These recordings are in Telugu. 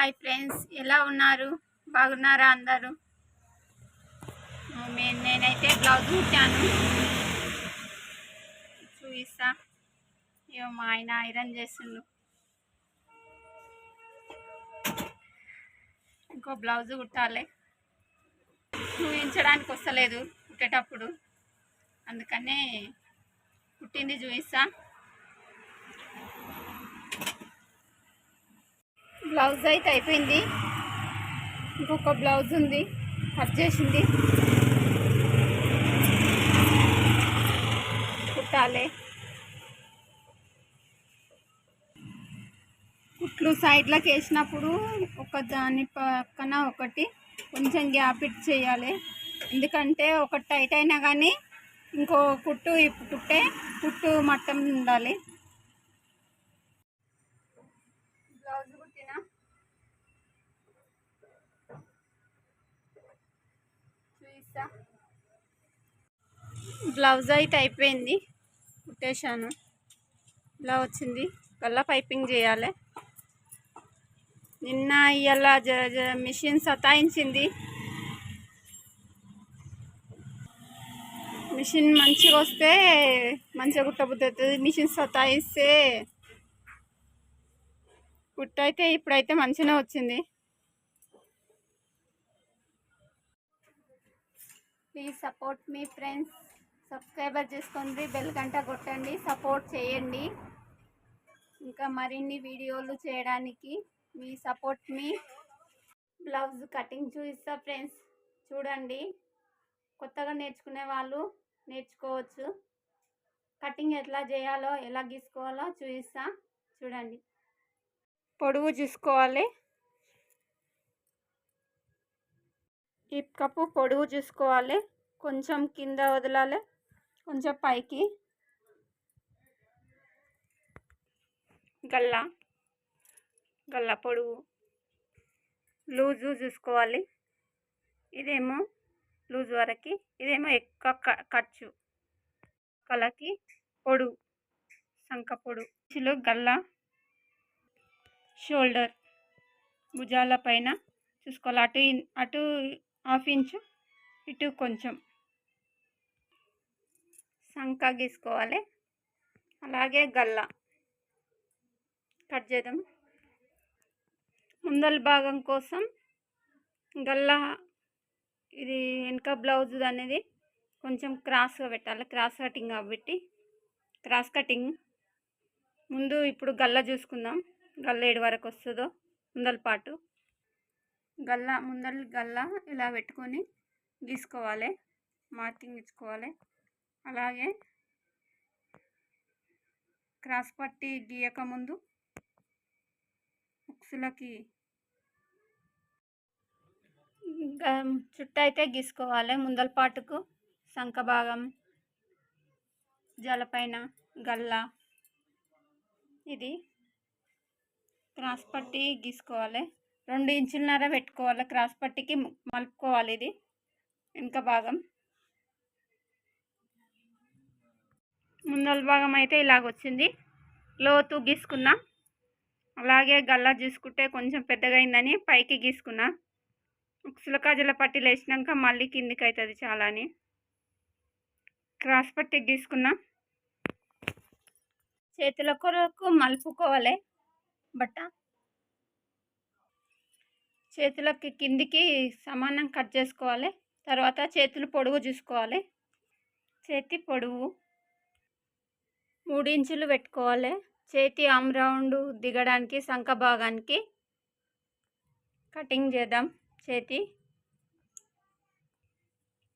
హాయ్ ఫ్రెండ్స్ ఎలా ఉన్నారు? బాగున్నారా అందరూ? నేనైతే బ్లౌజ్ కుట్టాను చూపిస్తా. ఏమో మా ఆయన ఐరన్ చేస్తుండు. ఇంకో బ్లౌజ్ కుట్టాలి. చూపించడానికి వస్తలేదు కుట్టేటప్పుడు. అందుకనే కుట్టింది చూపిస్తా. బ్లౌజ్ అయితే అయిపోయింది. ఇంకొక బ్లౌజ్ ఉంది. కట్ చేసింది. కుట్టాలి. కుట్లు సైడ్లకు వేసినప్పుడు ఒక దాని పక్కన ఒకటి కొంచెం గ్యాప్ ఇట్ చేయాలి. ఎందుకంటే ఒకటి టైట్ అయినా కానీ ఇంకో కుట్టు ఇప్పుడు కుట్టే కుట్టు మట్టం ఉండాలి. చూపిస్తా బ్లౌజ్ అయితే అయిపోయింది. కుట్టేశాను ఇలా వచ్చింది. గల్లా పైపింగ్ చేయాలి. నిన్న ఇవాళ జ మిషన్ సతాయించింది. మిషన్ మంచిగా వస్తే మంచిగా కుట్టబుద్ధి అవుతుంది మిషన్ సతాయిస్తే కుట్టయితే ఇప్పుడైతే మంచిగానే వచ్చింది. ప్లీజ్ సపోర్ట్ మీ ఫ్రెండ్స్ సబ్స్క్రైబర్ చేసుకోండి బెల్ గంట కొట్టండి సపోర్ట్ చేయండి. ఇంకా మరిన్ని వీడియోలు చేయడానికి మీ సపోర్ట్ మీ బ్లౌజ్ కటింగ్ చూపిస్తా ఫ్రెండ్స్ చూడండి. కొత్తగా నేర్చుకునే వాళ్ళు నేర్చుకోవచ్చు. కటింగ్ ఎట్లా చేయాలో ఎలా గీసుకోవాలో చూపిస్తా. చూడండి. పొడవు చూసుకోవాలి. ఈ కప్పు పొడవు చూసుకోవాలి. కొంచెం కింద వదలాలి. కొంచెం పైకి. గల్లా. గల్లా పొడవు లూజు చూసుకోవాలి. ఇదేమో లూజ్ వరకు. ఇదేమో ఎక్కువ ఖర్చు. కలకి పొడుగు సంక పొడు. గల్ల గల్లా. షోల్డర్. భుజాల పైన చూసుకోవాలి. అటు అటు హాఫ్ ఇంచు ఇటు కొంచెం సంక గీసుకోవాలి. అలాగే గల్లా కట్ చేద్దాం. ముందల భాగం కోసం గల్లా ఇది వెనక బ్లౌజ్ అనేది కొంచెం క్రాస్గా పెట్టాలి. క్రాస్ కటింగ్ కాబట్టి క్రాస్ కటింగ్. ముందు ఇప్పుడు గల్లా చూసుకుందాం. గల్ల ఏడు వరకు వస్తుందో ముందల పాటు. గల్ల ముందర గల్లా ఇలా పెట్టుకొని గీసుకోవాలి. మార్కింగ్ ఇచ్చుకోవాలి. అలాగే క్రాస్ పట్టి గీయకముందు ఉక్సులకి ఇంకా చుట్టూ అయితే గీసుకోవాలి. ముందల పాటుకు శంఖభాగం జలపైన గల్ల. ఇది క్రాస్ పట్టి గీసుకోవాలి. రెండు ఇంచులన్నర పెట్టుకోవాలి. క్రాస్ పట్టికి మలుపుకోవాలి ఇది. వెనుక భాగం. ముందల భాగం అయితే ఇలాగ వచ్చింది. లోతు గీసుకున్నా. అలాగే గల్ల చూసుకుంటే కొంచెం పెద్దగైందని పైకి గీసుకున్నా. ఉక్సుల కాజల పట్టీలు వేసినాక మళ్ళీ కిందికి అవుతుంది చాలా అని క్రాస్ పట్టి గీసుకున్నా. చేతుల కొరకు మలుపుకోవాలి. బట్ట చేతులకి కిందికి సమానం కట్ చేసుకోవాలి. తర్వాత చేతులు పొడుగు చూసుకోవాలి. చేతి పొడవు మూడు ఇంచులు పెట్టుకోవాలి. చేతి ఆమ్ రౌండ్ దిగడానికి సంఖ భాగానికి కటింగ్ చేద్దాం. చేతి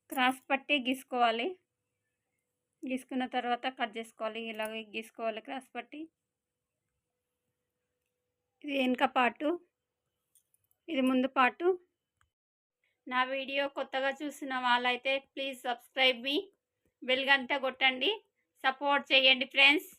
క్రాస్ పట్టి గీసుకోవాలి. గీసుకున్న తర్వాత కట్ చేసుకోవాలి. ఇలాగ గీసుకోవాలి క్రాస్ పట్టి. ఇది వెనుక పాటు ఇది ముందు పాటు. నా వీడియో కొత్తగా చూసిన వాళ్ళైతే ప్లీజ్ సబ్స్క్రైబ్ మీ. బెల్ గంట కొట్టండి. సపోర్ట్ చేయండి ఫ్రెండ్స్.